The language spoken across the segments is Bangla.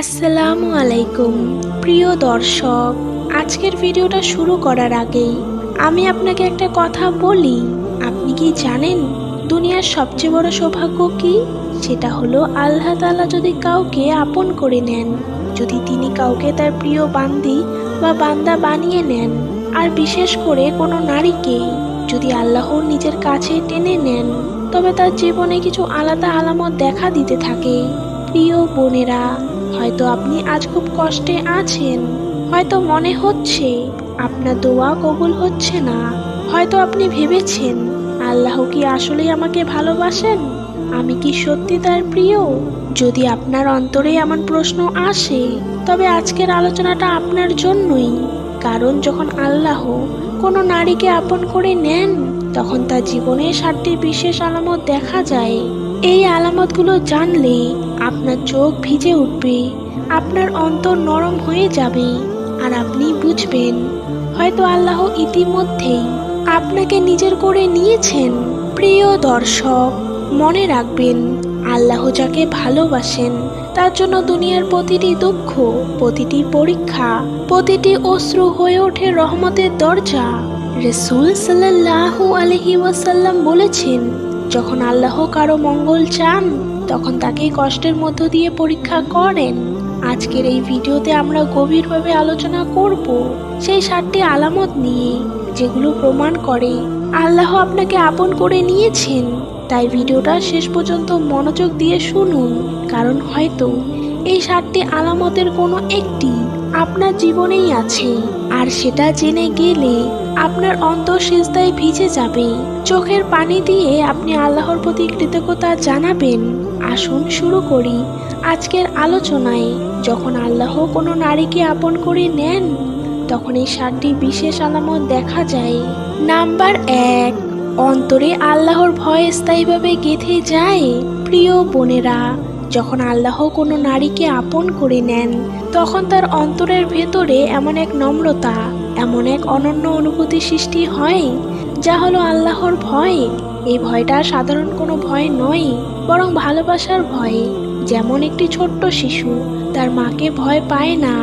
আসসালামু আলাইকুম, প্রিয় দর্শক। আজকের ভিডিওটা শুরু করার আগেই আমি আপনাকে একটা কথা বলি। আপনি কি জানেন দুনিয়ার সবচেয়ে বড় সৌভাগ্য কি? সেটা হলো আল্লাহ তাআলা যদি কাউকে আপন করে নেন, যদি তিনি কাউকে তার প্রিয় বান্দি বা বান্দা বানিয়ে নেন, আর বিশেষ করে কোনো নারীকে যদি আল্লাহ নিজের কাছে টেনে নেন, তবে তার জীবনে কিছু আলাদা আলামত দেখা দিতে থাকে। প্রিয় বোনেরা হয়তো আপনি আজ খুব কষ্টে আছেন। হয়তো মনে হচ্ছে আপনার দোয়া কবুল হচ্ছে না। হয়তো আপনি ভেবেছেন, আল্লাহ কি আসলেই আমাকে ভালোবাসেন? আমি কি সত্যি তার প্রিয়? যদি আপনার অন্তরে এমন প্রশ্ন আসে, তবে আজকের আলোচনাটা আপনার জন্যই। কারণ যখন আল্লাহ কোনো নারীকে আপন করে নেন, তখন তার জীবনে সাতটি বিশেষ আলামত দেখা যায়। এই আলামতগুলো জানলে আপনার চোখ ভিজে উঠবে, আপনার অন্তর নরম হয়ে যাবে আর আপনি বুঝবেন, হয়তো আল্লাহ ইতিমধ্যেই আপনাকে নিজের করে নিয়েছেন। প্রিয় দর্শক, মনে রাখবেন, আল্লাহ যাকে ভালোবাসেন, তার জন্য দুনিয়ার প্রতিটি দুঃখ, প্রতিটি পরীক্ষা, প্রতিটি অশ্রু হয়ে ওঠে রহমতের দরজা। রসুল সাল্লাল্লাহু আলহি ওয়াসাল্লাম বলেছেন যখন আল্লাহ কারও মঙ্গল চান, তখন তাকে কষ্টের মধ্য দিয়ে পরীক্ষা করেন। আজকের এই ভিডিওতে আমরা গভীরভাবে আলোচনা করব সেই সাতটি আলামত নিয়ে, যেগুলো প্রমাণ করে আল্লাহ আপনাকে আপন করে নিয়েছেন। তাই ভিডিওটা শেষ পর্যন্ত মনোযোগ দিয়ে শুনুন, কারণ হয়তো এই সাতটি আলামতের কোনো একটি আপনার জীবনেই আছে। আর সেটা জেনে গেলে আপনার অন্তর সিজদায় ভিজে যাবে। চোখের পানি দিয়ে আপনি আল্লাহর প্রতি কৃতজ্ঞতা জানাবেন। আসুন শুরু করি আজকের আলোচনায়। যখন আল্লাহ কোনো নারীকে আপন করে নেন, তখন এই সাতটি বিশেষ আলামত দেখা যায়। নাম্বার এক, অন্তরে আল্লাহর ভয় স্থায়ীভাবে গেঁথে যায়। প্রিয় বোনেরা, যখন আল্লাহ কোনো নারীকে আপন করে নেন, তখন তার অন্তরের ভেতরে এমন এক নম্রতা এমন এক অনন্য অনুভূতি সৃষ্টি হয়, যা হলো আল্লাহর ভয়। এই ভয়টা সাধারণ কোনো ভয় নয়, বরং ভালোবাসার ভয়। যেমন একটি ছোট্ট শিশু, তার মাকে ভয় পায় না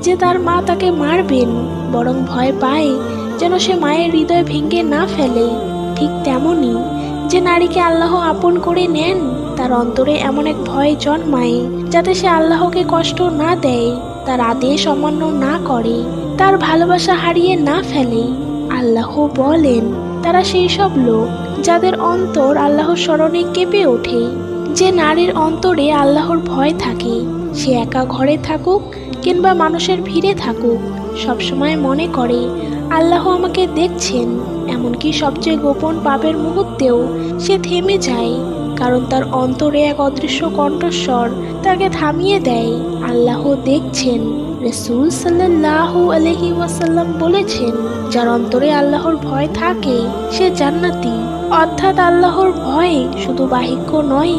যে তার মা তাকে মারবেন, বরং ভয় পায় যেন সে মায়ের হৃদয় ভেঙে না ফেলে। ঠিক তেমনই যে নারীকে আল্লাহ আপন করে নেন, তার অন্তরে এমন এক ভয় জন্মায়, যাতে সে আল্লাহকে কষ্ট না দেয়, তার আদেশ অমান্য না করে। তার ভালোবাসা হারিয়ে না ফেলে, আল্লাহ বলেন, তারা সেই সব লোক যাদের অন্তর আল্লাহর স্মরণে কেঁপে ওঠে। যে নারীর অন্তরে আল্লাহর ভয় থাকে, সে একা ঘরে থাকুক কিংবা মানুষের ভিড়ে থাকুক, সবসময় মনে করে, আল্লাহ আমাকে দেখছেন। এমনকি সবচেয়ে গোপন পাপের মুহূর্তেও সে থেমে যায়, কারণ তার অন্তরে এক অদৃশ্য কণ্ঠস্বর তাকে থামিয়ে দেয়, আল্লাহ দেখছেন। রসুল সাল্লাহ আলহি ওয়াসাল্লাম বলেছেন, যার অন্তরে আল্লাহর ভয় থাকে, সে জান্নাতি। অর্থাৎ আল্লাহর ভয় শুধু বাহিক্য নয়,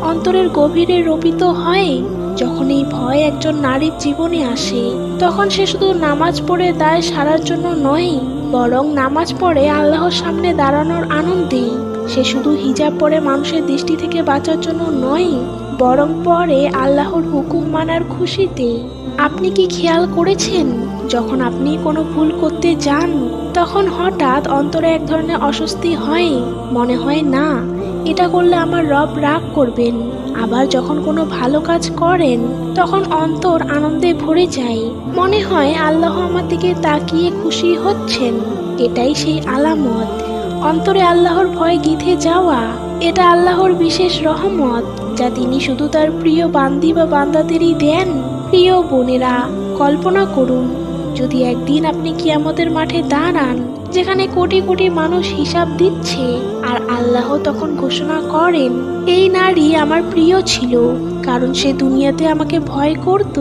অন্তরের গভীরে রোপিত হয়। যখন এই ভয় একজন নারীর জীবনে আসে, তখন সে শুধু নামাজ পড়ে দায় সারার জন্য নয়, বরং নামাজ পড়ে আল্লাহর সামনে দাঁড়ানোর আনন্দে। সে শুধু হিজাব পরে মানুষের দৃষ্টি থেকে বাঁচার জন্য নয় বরং পরে আল্লাহর হুকুম মানার খুশিতে। আপনি কি খেয়াল করেছেন, যখন আপনি কোনো ভুল করতে যান, তখন হঠাৎ অন্তরে এক ধরনের অস্বস্তি হয়? মনে হয়, না, এটা করলে আমার রব রাগ করবেন। আবার যখন কোনো ভালো কাজ করেন, তখন অন্তর আনন্দে ভরে যায়। মনে হয়, আল্লাহ আমার দিকে তাকিয়ে খুশি হচ্ছেন। এটাই সেই আলামত। অন্তরে আল্লাহর ভয় গিথে যাওয়া, এটা আল্লাহর বিশেষ রহমত। যা তিনি শুধু তার প্রিয় বান্দি বা বান্দাদেরই দেন, প্রিয় বোনেরা, কল্পনা করুন, যদি একদিন আপনি কিয়ামতের মাঠে দাঁড়ান, যেখানে কোটি কোটি মানুষ হিসাব দিচ্ছে, আর আল্লাহ তখন ঘোষণা করেন, এই নারী আমার প্রিয় ছিল, কারণ সে দুনিয়াতে আমাকে ভয় করত।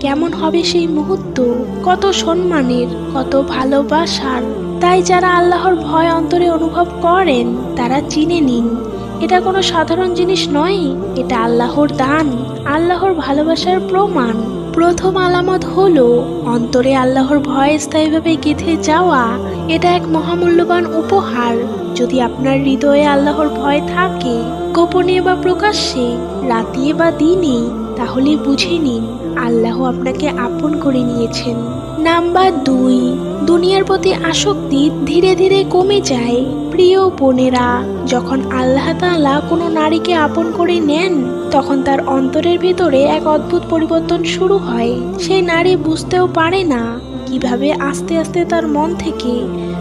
কেমন হবে সেই মুহূর্ত? কত সম্মানের, কত ভালোবাসার। তাই যারা আল্লাহর ভয় অন্তরে অনুভব করেন, তারা চিনে নিন এটা কোনো সাধারণ জিনিস নয়, এটা আল্লাহর দান, আল্লাহর ভালোবাসার প্রমাণ। প্রথম আলামত হলো, অন্তরে আল্লাহর ভয় স্থায়ীভাবে গেঁথে যাওয়া, এটা এক মহামূল্যবান উপহার। যদি আপনার হৃদয়ে আল্লাহর ভয় থাকে, গোপনে বা প্রকাশ্যে, রাতে বা দিনে, তাহলে বুঝে নিন, আল্লাহ আপনাকে আপন করে নিয়েছেন। নাম্বার দুই, দুনিয়ার প্রতি আসক্তি ধীরে ধীরে কমে যায়। প্রিয় বোনেরা, যখন আল্লাহ তাআলা কোনো নারীকে আপন করে নেন, তখন তার অন্তরের ভিতরে এক অদ্ভুত পরিবর্তন শুরু হয়। সেই নারী বুঝতেও পারে না কীভাবে আস্তে আস্তে তার মন থেকে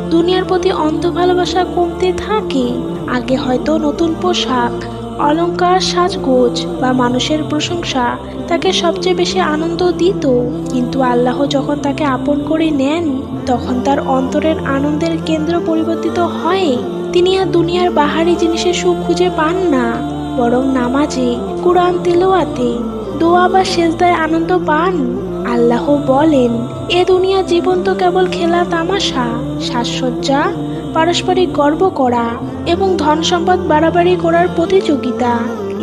দুনিয়ার প্রতি অন্ধ ভালোবাসা কমতে থাকে। আগে হয়তো নতুন পোশাক অলংকার সাজগোজ বা মানুষের প্রশংসা তাকে সবচেয়ে বেশি আনন্দ দিত। কিন্তু আল্লাহ যখন তাকে আপন করে নেন, তখন তার অন্তরের আনন্দের কেন্দ্র পরিবর্তিত হয়। তিনি আর দুনিয়ার বাহারি জিনিসের সুখ খুঁজে পান না, বরং নামাজে, কোরআন তেলোয়াতে দোয়া বা সেজদায় আনন্দ পান। আল্লাহ বলেন, এ দুনিয়া জীবন তো কেবল খেলা, তামাশা, সাজসজ্জা পারস্পরিক গর্ব করা এবং ধন সম্পদ বাড়াবাড়ি করার প্রতিযোগিতা।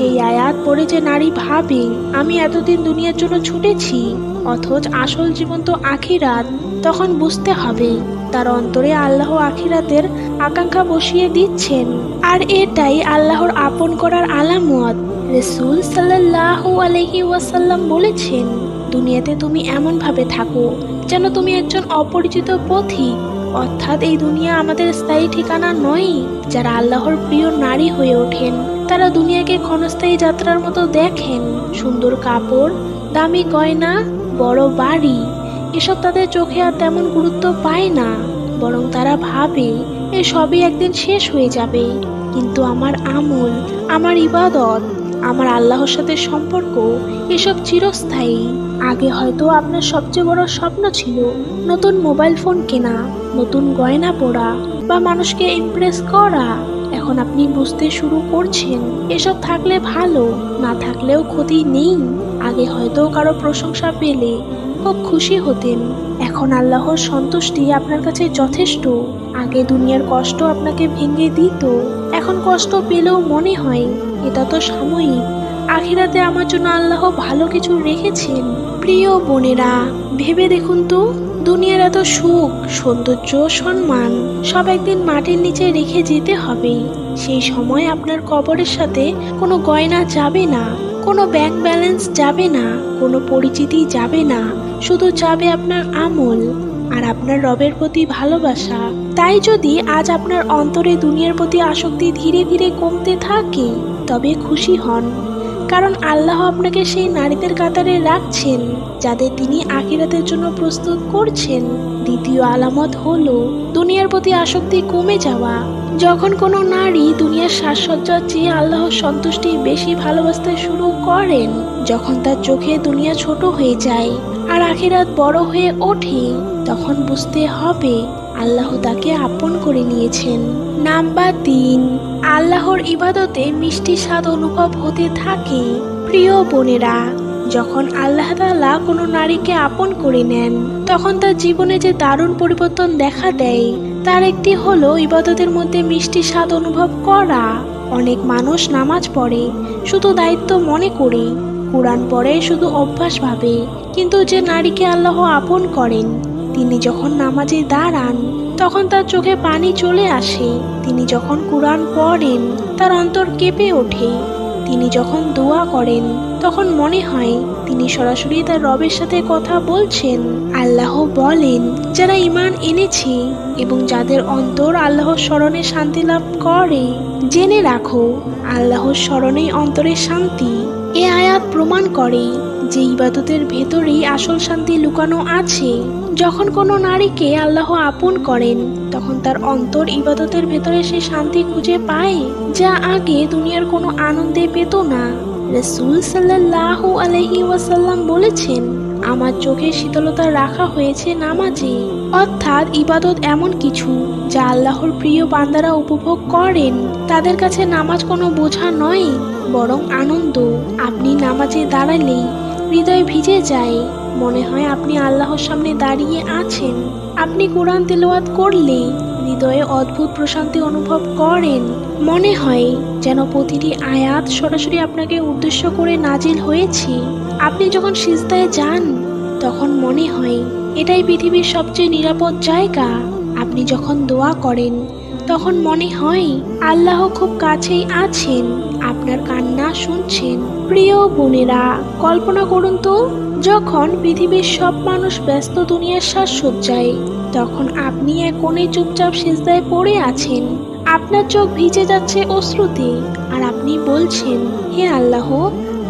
এই আয়াত পড়ে যে নারী ভাবে, আমি এতদিন দুনিয়ার জন্য ছুটেছি, অথচ আসল জীবন তো আখিরাত তখন বুঝতে হবে। তার অন্তরে আল্লাহ আখিরাতের আকাঙ্ক্ষা বসিয়ে দিচ্ছেন। আর এটাই আল্লাহর আপন করার আলামত। রসুল সাল্লাহ আলহি ওয়াসাল্লাম বলেছেন, দুনিয়াতে তুমি এমনভাবে থাকো যেন তুমি একজন অপরিচিত পথিক অর্থাৎ এই দুনিয়া আমাদের স্থায়ী ঠিকানা নয়। যারা আল্লাহর প্রিয় নারী হয়ে ওঠেন, তারা দুনিয়াকে ক্ষণস্থায়ী যাত্রার মতো দেখেন। সুন্দর কাপড়, দামি গয়না, বড় বাড়ি, এসব তাদের চোখে আর তেমন গুরুত্ব পায় না। বরং তারা ভাবে, এ সবই একদিন শেষ হয়ে যাবে। কিন্তু আমার আমল, আমার ইবাদত, আমার আল্লাহর সাথে সম্পর্ক, এসব চিরস্থায়ী। আগে হয়তো আপনার সবচেয়ে বড় স্বপ্ন ছিল নতুন মোবাইল ফোন কেনা, নতুন গয়না পরা বা মানুষকে ইমপ্রেস করা। এখন আপনি বুঝতে শুরু করছেন, এসব থাকলে ভালো, না থাকলেও ক্ষতি নেই। আগে হয়তো কারও প্রশংসা পেলে খুব খুশি হতেন। এখন আল্লাহর সন্তুষ্টি আপনার কাছে যথেষ্ট। আগে দুনিয়ার কষ্ট আপনাকে ভেঙে দিত, এখন কষ্ট পেলেও মনে হয় এটা তো সাময়িক। আখিরাতে আমার জন্য আল্লাহ ভালো কিছু রেখেছেন। প্রিয় বোনেরা, ভেবে দেখুন তো, দুনিয়ার এত সুখ, সৌন্দর্য, সম্মান, সব একদিন মাটির নিচে রেখে যেতে হবে। সেই সময় আপনার কবরের সাথে কোনো গয়না যাবে না, কোনো ব্যাংক ব্যালেন্স যাবে না, কোনো পরিচিতি যাবে না, শুধু যাবে আপনার আমল আর আপনার রবের প্রতি ভালোবাসা। তাই যদি আজ আপনার অন্তরে দুনিয়ার প্রতি আসক্তি ধীরে ধীরে কমতে থাকে, তবে খুশি হন। কারণ আল্লাহ আপনাকে সেই নারীদের কাতারে রাখছেন, যাদের তিনি আখিরাতের জন্য প্রস্তুত করছেন। দ্বিতীয় আলামত হলো, দুনিয়ার প্রতি আসক্তি কমে যাওয়া। যখন কোনো নারী দুনিয়ার সাজসজ্জার চেয়ে আল্লাহর সন্তুষ্টি বেশি ভালোবাসতে শুরু করেন, যখন তার চোখে দুনিয়া ছোট হয়ে যায় আর আখিরাত বড় হয়ে ওঠে, তখন বুঝতে হবে আল্লাহ তাকে আপন করে নিয়েছেন। নাম্বার তিন, আল্লাহর ইবাদতে মিষ্টি স্বাদ অনুভব হতে থাকে প্রিয় বোনেরা। যখন আল্লাহ তাআলা কোনো নারীকে আপন করে নেন, তখন তার জীবনে যে দারুণ পরিবর্তন দেখা দেয়, তার একটি হলো ইবাদতের মধ্যে মিষ্টি স্বাদ অনুভব করা। অনেক মানুষ নামাজ পড়ে, শুধু দায়িত্ব মনে করে, কোরআন পড়ে শুধু অভ্যাস ভাবে, কিন্তু যে নারীকে আল্লাহ আপন করেন তিনি যখন নামাজে দাঁড়ান, তখন তার চোখে পানি চলে আসে। তিনি যখন কোরআন পড়েন, তার অন্তর কেঁপে ওঠে। তিনি যখন দোয়া করেন, তখন মনে হয় তিনি সরাসরি তার রবের সাথে কথা বলছেন। আল্লাহ বলেন, যারা ইমান এনেছে এবং যাদের অন্তর আল্লাহর স্মরণে শান্তি লাভ করে, জেনে রাখো আল্লাহর স্মরণেই অন্তরের শান্তি। এ আয়াত প্রমাণ করে যে ইবাদতের ভেতরেই আসল শান্তি লুকানো আছে। যখন কোনো নারীকে আল্লাহ আপন করেন, তখন তার অন্তর ইবাদতের ভেতরে সে শান্তি খুঁজে পায়, যা আগে দুনিয়ার কোনো আনন্দে পেত না। রসুল সাল্লাহ আলহি ওয়াসাল্লাম বলেছেন, আমার চোখে শীতলতা রাখা হয়েছে নামাজে। অর্থাৎ ইবাদত এমন কিছু, যা আল্লাহর প্রিয় বান্দারা উপভোগ করেন। তাদের কাছে নামাজ কোনো বোঝা নয়, বরং আনন্দ। আপনি নামাজে দাঁড়ালেই হৃদয় ভিজে যায়। মনে হয় আপনি আল্লাহর সামনে দাঁড়িয়ে আছেন। আপনি কোরআন তেলাওয়াত করলে হৃদয়ে অদ্ভুত প্রশান্তি অনুভব করেন। মনে হয় যেন প্রতিটি আয়াত সরাসরি আপনাকে উদ্দেশ্য করে নাজিল হয়েছে। আপনি যখন সিজদায় যান, তখন মনে হয় এটাই পৃথিবীর সবচেয়ে নিরাপদ জায়গা। আপনি যখন দোয়া করেন তখন মনে হয় আল্লাহ খুব কাছেই আছেন, আপনার কান্না শুনছেন। প্রিয় বোনেরা, কল্পনা করুন তো, যখন পৃথিবীর সব মানুষ ব্যস্ত দুনিয়ার সাজসজ্জায় তখন আপনি এক কোণে চুপচাপ সেজদায় পড়ে আছেন। আপনার চোখ ভিজে যাচ্ছে অশ্রুতে, আর আপনি বলছেন, হে আল্লাহ,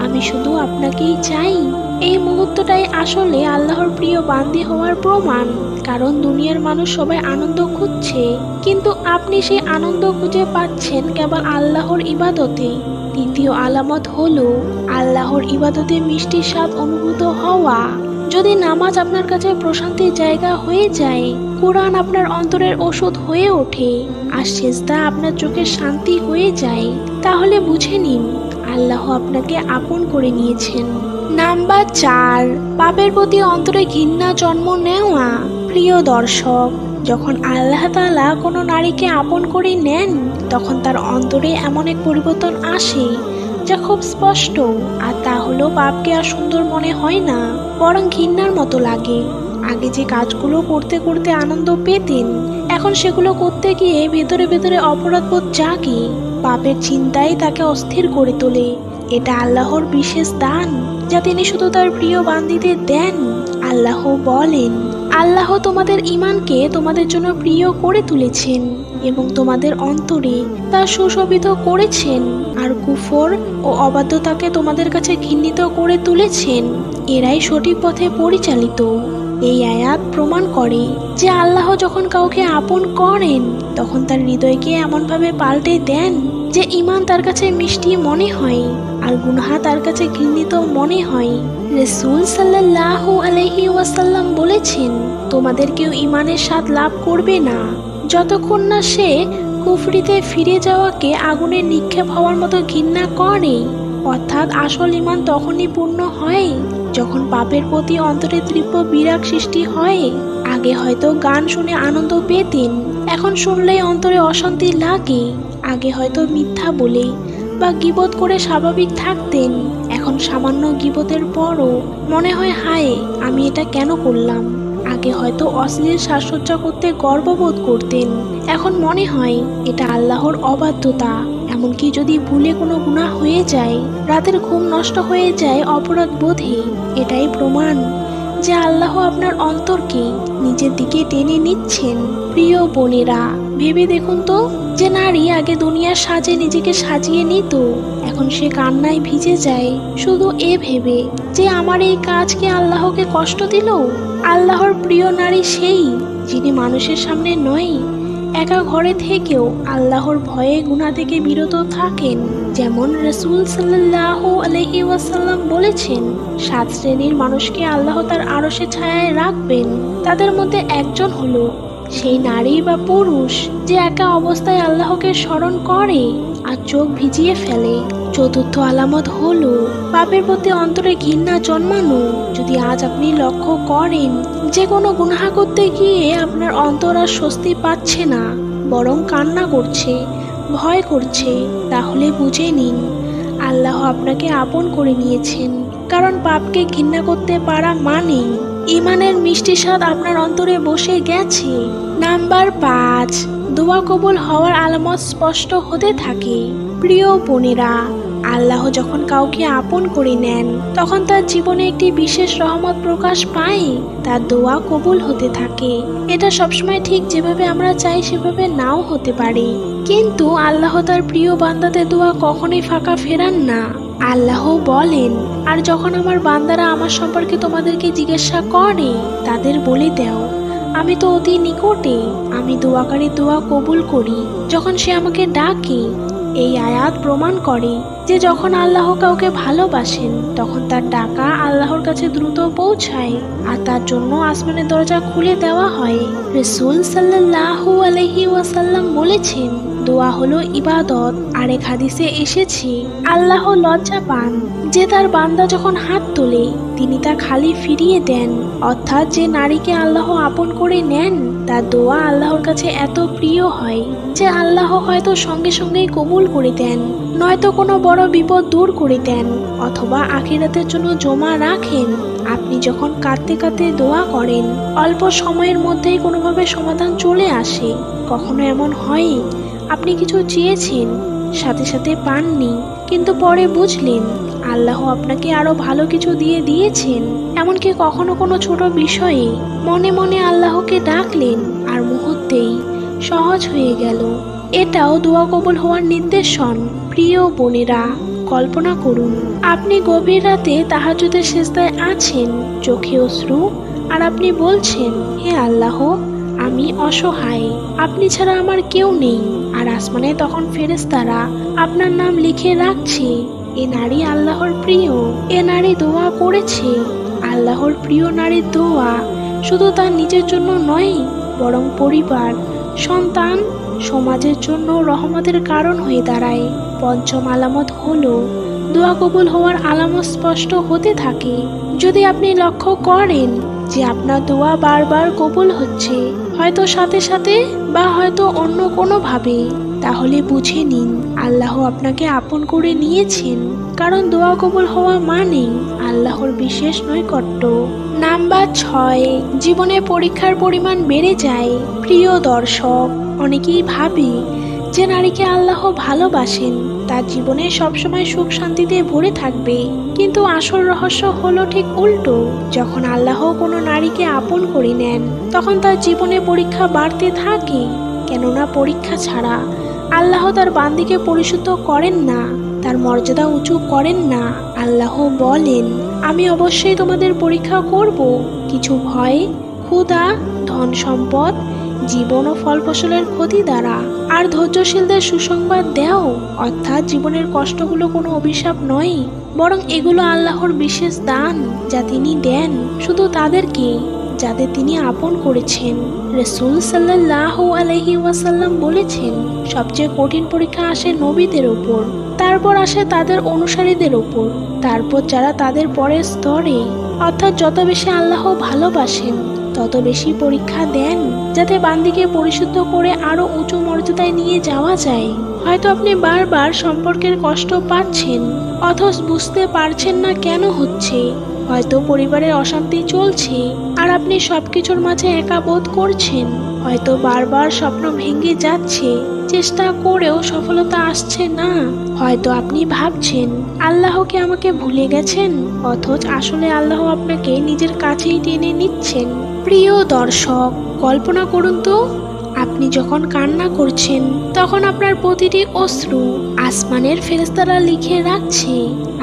আমি শুধু আপনাকেই চাই। এই মুহূর্তটাই আসলে আল্লাহর প্রিয় বান্দি হওয়ার প্রমাণ। কারণ দুনিয়ার মানুষ সবাই আনন্দ খুঁজছে, কিন্তু আপনি সেই আনন্দ খুঁজে পাচ্ছেন কেবল আল্লাহর ইবাদতে। দ্বিতীয় আলামত হল, আল্লাহর ইবাদতে মিষ্টির স্বাদ অনুভূত হওয়া। যদি নামাজ আপনার কাছে প্রশান্তির জায়গা হয়ে যায়, কোরআন আপনার অন্তরের ওষুধ হয়ে ওঠে আর সেজদা আপনার চোখের শান্তি হয়ে যায়, তাহলে বুঝে নিন, আল্লাহ আপনাকে আপন করে নিয়েছেন। নাম্বার চার, পাপের প্রতি অন্তরে ঘৃণা জন্ম নেওয়া। প্রিয় দর্শক, যখন আল্লাহ তাআলা কোনো নারীকে আপন করে নেন, তখন তার অন্তরে এমন এক পরিবর্তন আসে, যা খুব স্পষ্ট, আর তা হলো পাপকে আর সুন্দর মনে হয় না, বরং ঘৃণার মতো লাগে। আগে যে কাজগুলো করতে করতে আনন্দ পেতেন, এখন সেগুলো করতে গিয়ে ভেতরে ভেতরে অপরাধবোধ জাগে। পাপের চিন্তাই তাকে অস্থির করে তোলে। এটা আল্লাহর বিশেষ দান, যা তিনি শুধু তার প্রিয় বান্দিদের দেন। আল্লাহ বলেন, আল্লাহ তোমাদের ইমানকে তোমাদের জন্য প্রিয় করে তুলেছেন এবং তোমাদের অন্তরে তা সুশোভিত করেছেন আর কুফর ও অবাধ্যতাকে তোমাদের কাছে ঘৃণিত করে তুলেছেন। এরাই সঠিক পথে পরিচালিত। এই আয়াত প্রমাণ করে যে আল্লাহ যখন কাউকে আপন করেন, তখন তার হৃদয়কে এমনভাবে পাল্টে দেন যে ইমান তার কাছে মিষ্টি মনে হয় আর গুনহা তার কাছে ঘৃণিত মনে হয়। রসুল সাল্লাহ আলহি ওয়াসাল্লাম বলেছেন, তোমাদের কেউ ইমানের স্বাদ লাভ করবে না। যতক্ষণ না সে কুফরিতে ফিরে যাওয়াকে আগুনে নিক্ষেপ হওয়ার মতো ঘৃণা করে, অর্থাৎ আসল ইমান তখনই পূর্ণ হয় যখন পাপের প্রতি অন্তরে তীব্র বিরাগ সৃষ্টি হয়। আগে হয়তো গান শুনে আনন্দ পেতেন, এখন শুনলেই অন্তরে অশান্তি লাগে। আগে হয়তো মিথ্যা বলে বা গিবত করে স্বাভাবিক থাকতেন, এখন সামান্য গিবতের পরও মনে হয়, হায়, আমি এটা কেন করলাম? আগে হয়তো অশ্লীল সাজসজ্জা করতে গর্ববোধ করতেন, এখন মনে হয় এটা আল্লাহর অবাধ্যতা। এমনকি যদি ভুলে কোনো গুণা হয়ে যায়, রাতের ঘুম নষ্ট হয়ে যায় অপরাধ বোধে, এটাই প্রমাণ যে আল্লাহ আপনার অন্তরকে নিজের দিকে টেনে নিচ্ছেন। প্রিয় বোনেরা ভেবে দেখুন তো যে নারী আগে দুনিয়ার সাজে নিজেকে সাজিয়ে নিত। এখন সে কান্নায় ভিজে যায়। শুধু এ ভেবে যে আমার এই কাজকে আল্লাহকে কষ্ট দিল? আল্লাহর প্রিয় নারী সেই, যিনি মানুষের সামনে নয়, একা ঘরে থেকেও আল্লাহর ভয়ে গুণা থেকে বিরত থাকেন। যেমন রসুল সাল্লাহ আলহি ওয়াসাল্লাম বলেছেন, সাত শ্রেণির মানুষকে আল্লাহ তার আরশে ছায়ায় রাখবেন। তাদের মধ্যে একজন হলো সেই নারী বা পুরুষ যে একা অবস্থায় আল্লাহকে স্মরণ করে আর চোখ ভিজিয়ে ফেলে। চতুর্থ আলামত হলো, পাপের প্রতি অন্তরে ঘৃণা জন্মানো। যদি আজ আপনি লক্ষ্য করেন, যে কোনো গুনাহা করতে গিয়ে আপনার অন্তর আর স্বস্তি পাচ্ছে না, বরং কান্না করছে, ভয় করছে, তাহলে বুঝে নিন, আল্লাহ আপনাকে আপন করে নিয়েছেন। কারণ পাপকে ঘৃণা করতে পারা মানেই ইমানের মিষ্টি স্বাদ আপনার অন্তরে বসে গেছে। নাম্বার পাঁচ, দোয়া কবুল হওয়ার আলামত স্পষ্ট হতে থাকে। প্রিয় বোনেরা, আল্লাহ যখন কাউকে আপন করে নেন, তখন তার জীবনে একটি বিশেষ রহমত প্রকাশ পায়। তার দোয়া কবুল হতে থাকে। এটা সবসময় ঠিক যেভাবে আমরা চাই, সেভাবে নাও হতে পারে। কিন্তু আল্লাহ তার প্রিয় বান্দাদের দোয়া কখনোই ফাঁকা ফেরান না। আল্লাহ বলেন, আর যখন আমার বান্দারা আমার সম্পর্কে তোমাদেরকে জিজ্ঞাসা করে, তাদের বলে দাও, আমি তো অতি নিকটে, আমি দোয়াকারী দোয়া কবুল করি। যখন সে আমাকে ডাকে, এই আয়াত প্রমাণ করে যে যখন আল্লাহ কাউকে ভালোবাসেন, তখন তার ডাকা আল্লাহর কাছে দ্রুত পৌঁছায়, আর তার জন্য আসমানের দরজা খুলে দেওয়া হয়। রসুল সাল্লাহু আলহি ওয়াসাল্লাম বলেছেন দোয়া হলো ইবাদত। আরেক হাদিসে এসেছে আল্লাহ লজ্জা পান। যে তার বান্দা যখন হাত তোলে, তিনি তা খালি ফিরিয়ে দেন। অর্থাৎ যে নারীকে আল্লাহ আপন করে নেন, তার দোয়া আল্লাহর কাছে এত প্রিয় হয় যে আল্লাহ হয়তো সঙ্গে সঙ্গেই কবুল করে দেন, নয়তো কোনো বড় বিপদ দূর করে দেন, অথবা আখিরাতের জন্য জমা রাখেন। আপনি যখন কাঁদতে কাঁদতে দোয়া করেন, অল্প সময়ের মধ্যেই কোনোভাবে সমাধান চলে আসে। কখনো এমন হয় আপনি কিছু চেয়েছেন, সাথে সাথে পাননি, কিন্তু পরে বুঝলেন, আল্লাহ আপনাকে আরও ভালো কিছু দিয়ে দিয়েছেন। এমনকি কখনো কোনো ছোট বিষয়ে মনে মনে আল্লাহকে ডাকলেন আর মুহূর্তেই সহজ হয়ে গেল। এটাও দোয়া কবুল হওয়ার নির্দেশন। প্রিয় বোনেরা, কল্পনা করুন, আপনি গভীর রাতে তাহাজুদের শেষদায় আছেন চোখে অশ্রু আর আপনি বলছেন, হে আল্লাহ, আমি অসহায়, আপনি ছাড়া আমার কেউ নেই। আর আসমানে তখন ফেরেশতারা, আপনার নাম লিখে রাখছে। এ নারী আল্লাহর প্রিয়, এ নারী দোয়া করেছে। আল্লাহর প্রিয় নারীর দোয়া শুধু তার নিজের জন্য নয়, বরং পরিবার, সন্তান, সমাজের জন্য রহমতের কারণ হয়ে দাঁড়ায়। পঞ্চম আলামত হলো, দোয়া কবুল হওয়ার আলামত স্পষ্ট হতে থাকে। যদি আপনি লক্ষ্য করেন যে আপনার দোয়া বারবার কবুল হচ্ছে হয়তো সাথে সাথে বা হয়তো অন্য কোনোভাবে। তাহলে বুঝে নিন, আল্লাহ আপনাকে আপন করে নিয়েছেন। কারণ দোয়া কবুল হওয়া মানে আল্লাহর বিশেষ নৈকট্য। নাম্বার ছয়, জীবনে পরীক্ষার পরিমাণ বেড়ে যায়। প্রিয় দর্শক, অনেকেই ভাবে যে নারীকে আল্লাহ ভালোবাসেন, তার জীবনে সবসময় সুখ শান্তিতে ভরে থাকবে। কিন্তু আসল রহস্য হলো ঠিক উল্টো। যখন আল্লাহ কোনো নারীকে আপন করে নেন, তখন তার জীবনে পরীক্ষা বাড়তে থাকে। কেননা পরীক্ষা ছাড়া আল্লাহ তার বান্দিকে পরিশুদ্ধ করেন না, তার মর্যাদা উঁচু করেন না। আল্লাহ বলেন, আমি অবশ্যই তোমাদের পরীক্ষা করব। কিছু ভয়, ক্ষুধা ধন সম্পদ জীবন ও ফল ফসলের ক্ষতি দ্বারা আর ধৈর্যশীলদের সুসংবাদ দেও। অর্থাৎ জীবনের কষ্টগুলো কোনো অভিশাপ নয়, বরং এগুলো আল্লাহর বিশেষ দান যা তিনি দেন শুধু তাদেরকে যাদের তিনি আপন করেছেন। রসুল সাল্লাহ আলহি ওয়াসাল্লাম বলেছেন, সবচেয়ে কঠিন পরীক্ষা আসে নবীদের ওপর, তারপর আসে তাদের অনুসারীদের ওপর, তারপর যারা তাদের পরের স্তরে। অর্থাৎ যত বেশি আল্লাহ ভালোবাসেন তত বেশি পরীক্ষা দেন যাতে বান্দিকে পরিশুদ্ধ করে আরও উঁচু মর্যাদায় নিয়ে যাওয়া যায়। হয়তো আপনি বারবার সম্পর্কের কষ্ট পাচ্ছেন, অথচ বুঝতে পারছেন না কেন হচ্ছে। হয়তো পরিবারের অশান্তি চলছে, আর আপনি সবকিছুর মাঝে একা বোধ করছেন। হয়তো বারবার স্বপ্ন ভেঙে যাচ্ছে, চেষ্টা করেও সফলতা আসছে না। হয়তো আপনি ভাবছেন আল্লাহকে আমাকে ভুলে গেছেন? অথচ আসলে আল্লাহ আপনাকে নিজের কাছেই টেনে নিচ্ছেন। প্রিয় দর্শক, কল্পনা করুন তো, আপনি যখন কান্না করছেন, তখন আপনার প্রতিটি অশ্রু আসমানের ফেরেস্তারা লিখে রাখছে,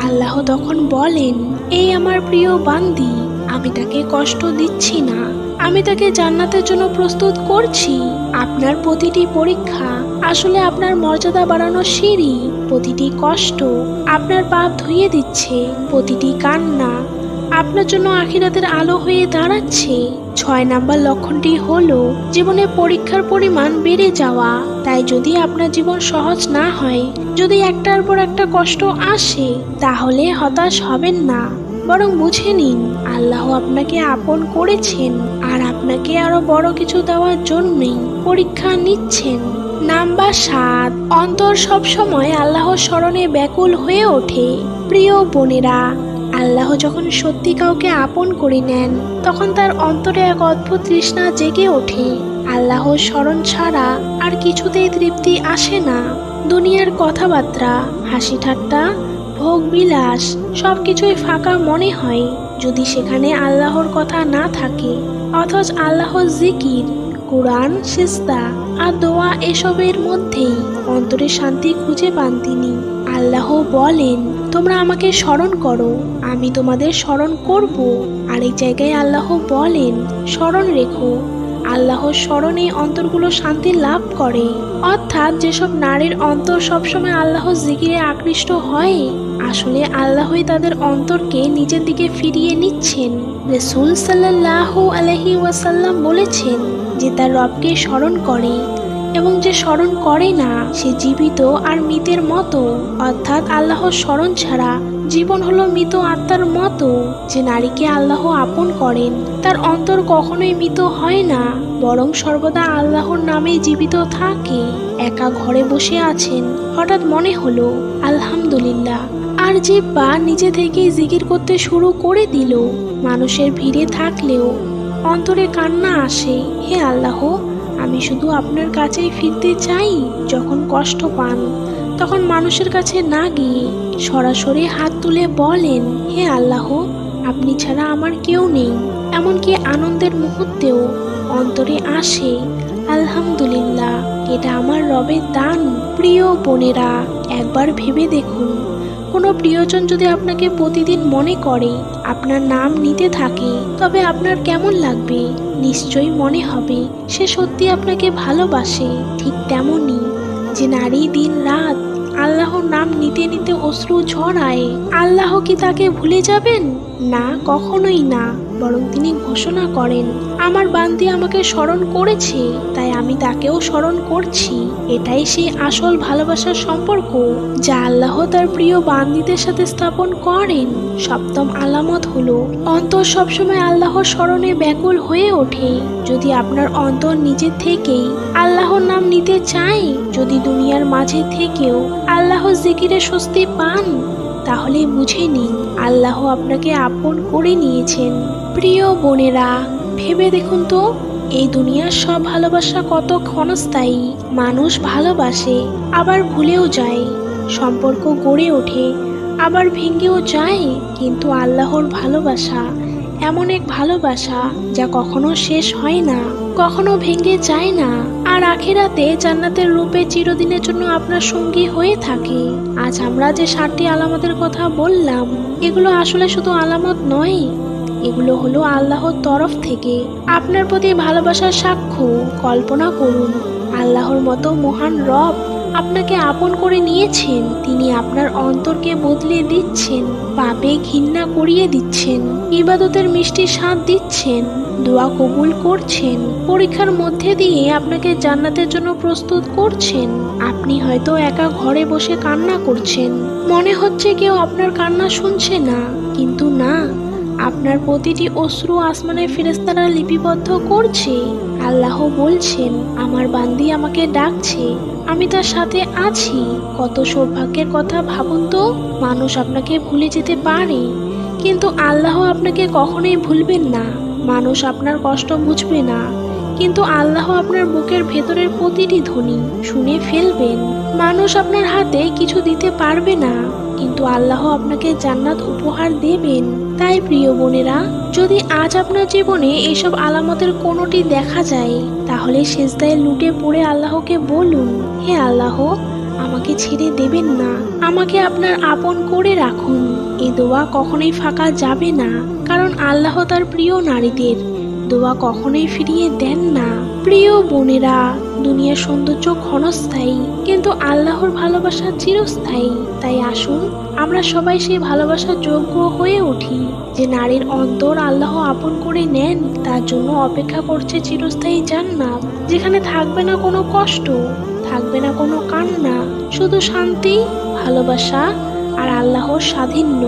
আল্লাহ তখন বলেন, এই আমার প্রিয় বান্দি, আমি তাকে কষ্ট দিচ্ছি না, আমি তাকে জান্নাতের জন্য প্রস্তুত করছি। আপনার প্রতিটি পরীক্ষা আসলে আপনার মর্যাদা বাড়ানোর সিঁড়ি, প্রতিটি কষ্ট আপনার পাপ ধুইয়ে দিচ্ছে, প্রতিটি কান্না আপনার জন্য আখিরাতের আলো হয়ে দাঁড়াচ্ছে। ছয় নাম্বার লক্ষণটি হলো, জীবনে পরীক্ষার পরিমাণ বেড়ে যাওয়া। তাই যদি আপনার জীবন সহজ না হয়, যদি একটার পর একটা কষ্ট আসে, তাহলে হতাশ হবেন না। বরং বুঝে নিন, আল্লাহ আপনাকে আপন করেছেন আর আপনাকে আরও বড় কিছু দেওয়ার জন্যই পরীক্ষা নিচ্ছেন। নাম্বার সাত, অন্তর সবসময় আল্লাহর স্মরণে ব্যাকুল হয়ে ওঠে। প্রিয় বোনেরা আল্লাহ যখন সত্যি কাউকে আপন করে নেন, তখন তার অন্তরে এক অদ্ভুত তৃষ্ণা জেগে ওঠে। আল্লাহর স্মরণ ছাড়া আর কিছুতেই তৃপ্তি আসে না। দুনিয়ার কথাবার্তা, হাসি ঠাট্টা, ভোগ বিলাস সব কিছুই ফাঁকা মনে হয়। যদি সেখানে আল্লাহর কথা না থাকে, অথচ আল্লাহর জিকির, কোরআন সিস্তা আর দোয়া এসবের মধ্যেই অন্তরে শান্তি খুঁজে পান তিনি। আল্লাহ বলেন, তোমরা আমাকে স্মরণ করো, আমি তোমাদের স্মরণ করব। আরেক জায়গায় আল্লাহ বলেন, স্মরণ রেখো আল্লাহর স্মরণে অন্তরগুলো শান্তি লাভ করে। অর্থাৎ যেসব নারীর অন্তর সবসময় আল্লাহর জিকিরে আকৃষ্ট হয়, আসলে আল্লাহই তাদের অন্তরকে নিজের দিকে ফিরিয়ে নিচ্ছেন। রসুল সাল্লাহ আলহি ওয়াসাল্লাম বলেছেন যে তার রবকে স্মরণ করে। এবং যে স্মরণ করে না, সে জীবিত আর মৃতের মতো। অর্থাৎ আল্লাহর স্মরণ ছাড়া জীবন হলো মৃত আত্মার মতো। যে নারীকে আল্লাহ আপন করেন, তার অন্তর কখনোই মৃত হয় না, বরং সর্বদা আল্লাহর নামে জীবিত থাকে। একা ঘরে বসে আছেন, হঠাৎ মনে হলো, আলহামদুলিল্লাহ। আর যে বা নিজে থেকেই জিকির করতে শুরু করে দিল, মানুষের ভিড়ে থাকলেও অন্তরে কান্না আসে, হে আল্লাহ আমি শুধু আপনার কাছেই ফিরতে চাই। যখন কষ্ট পান, তখন মানুষের কাছে না গিয়ে সরাসরি হাত তুলে বলেন, হে আল্লাহ, আপনি ছাড়া আমার কেউ নেই। এমনকি আনন্দের মুহূর্তেও অন্তরে আসে, আলহামদুলিল্লাহ, এটা আমার রবের দান। প্রিয় বোনেরা, একবার ভেবে দেখুন, কোনো প্রিয়জন যদি আপনাকে প্রতিদিন মনে করে আপনার নাম নিতে থাকে, তবে আপনার কেমন লাগবে? নিশ্চয়ই মনে হবে, সে সত্যি আপনাকে ভালোবাসে, ঠিক তেমনই। যে নারী দিন রাত আল্লাহর নাম নিতে নিতে অশ্রু ঝরায়, আল্লাহ কি তাকে ভুলে যাবেন? না, কখনোই না। বরং তিনি ঘোষণা করেন, আমার বান্দি আমাকে স্মরণ করেছে, তাই আমি তাকেও স্মরণ করছি। এটাই সেই আসল ভালোবাসার সম্পর্ক, যা আল্লাহ তার প্রিয় বান্দিদের সাথে স্থাপন করেন। সপ্তম আলামত হলো, অন্তর সবসময় আল্লাহর স্মরণে ব্যাকুল হয়ে ওঠে। যদি আপনার অন্তর নিজে থেকেই আল্লাহর নাম নিতে চায়, যদি দুনিয়ার মাঝে থেকেও আল্লাহ জিকিরে স্বস্তি পান, তাহলে বুঝে নিন, আল্লাহ আপনাকে আপন করে নিয়েছেন। প্রিয় বোনেরা, ভেবে দেখুন তো, এই দুনিয়ার সব ভালোবাসা কত ক্ষণস্থায়ী। মানুষ ভালোবাসে, আবার ভুলেও যায়। সম্পর্ক গড়ে ওঠে, আবার ভেঙেও যায়, কিন্তু আল্লাহর ভালোবাসা এমন এক ভালোবাসা যা কখনো শেষ হয় না, কখনো ভেঙে যায় না। আর আখেরাতে জান্নাতের রূপে চিরদিনের জন্য আপনার সঙ্গী হয়ে থাকে। আজ আমরা যে সাতটি আলামতের কথা বললাম, এগুলো আসলে শুধু আলামত নয় এগুলো হলো আল্লাহর তরফ থেকে। আপনার প্রতি ভালোবাসার সাক্ষ্য, কল্পনা করুন। আল্লাহর মতো মহান রব আপনাকে আপন করে নিয়েছেন। তিনি আপনার অন্তরকে বদলে দিচ্ছেন, পাপে ঘৃণা করিয়ে দিচ্ছেন, ইবাদতের মিষ্টি স্বাদ দিচ্ছেন, দোয়া কবুল করছেন, পরীক্ষার মধ্যে দিয়ে আপনাকে জান্নাতের জন্য প্রস্তুত করছেন। আপনি হয়তো একা ঘরে বসে কান্না করছেন। মনে হচ্ছে কেউ আপনার কান্না শুনছে না, কিন্তু না আপনার প্রতিটি অশ্রু আসমানের ফেরেস্তারা লিপিবদ্ধ করছে। আল্লাহ বলছেন, আমার বান্দি আমাকে ডাকছে, আমি তার সাথে আছি। কত সৌভাগ্যের কথা ভাবুন তো, মানুষ আপনাকে ভুলে যেতে পারে। কিন্তু আল্লাহ আপনাকে কখনোই ভুলবেন না। মানুষ আপনার কষ্ট বুঝবে না। কিন্তু আল্লাহ আপনার বুকের ভেতরের প্রতিটি ধ্বনি শুনে ফেলবেন। মানুষ আপনার হাতে কিছু দিতে পারবে না, কিন্তু আল্লাহ আপনাকে জান্নাত উপহার দেবেন। তাই প্রিয় বোনেরা, যদি আজ আপনার জীবনে এইসব আলামতের কোনোটি দেখা যায়, তাহলে শেষদায় লুটে পড়ে আল্লাহকে বলুন, হে আল্লাহ, আমাকে ছেড়ে দেবেন না। আমাকে আপনার আপন করে রাখুন। এ দোয়া কখনোই ফাঁকা যাবে না, কারণ আল্লাহ তার প্রিয় নারীদের দোয়া কখনোই ফিরিয়ে দেন না। প্রিয় বোনেরা, দুনিয়ার সৌন্দর্য ক্ষণস্থায়ী, কিন্তু আল্লাহর ভালোবাসা চিরস্থায়ী। তাই আসুন, আমরা সবাই সেই ভালোবাসার যোগ্য হয়ে উঠি। যে নারীর অন্তর আল্লাহ আপন করে নেন, তার জন্য অপেক্ষা করছে চিরস্থায়ী জান্নাত। যেখানে থাকবে না কোনো কষ্ট, থাকবে না কোনো কান্না, শুধু শান্তি, ভালোবাসা আর আল্লাহর স্বাধীন্য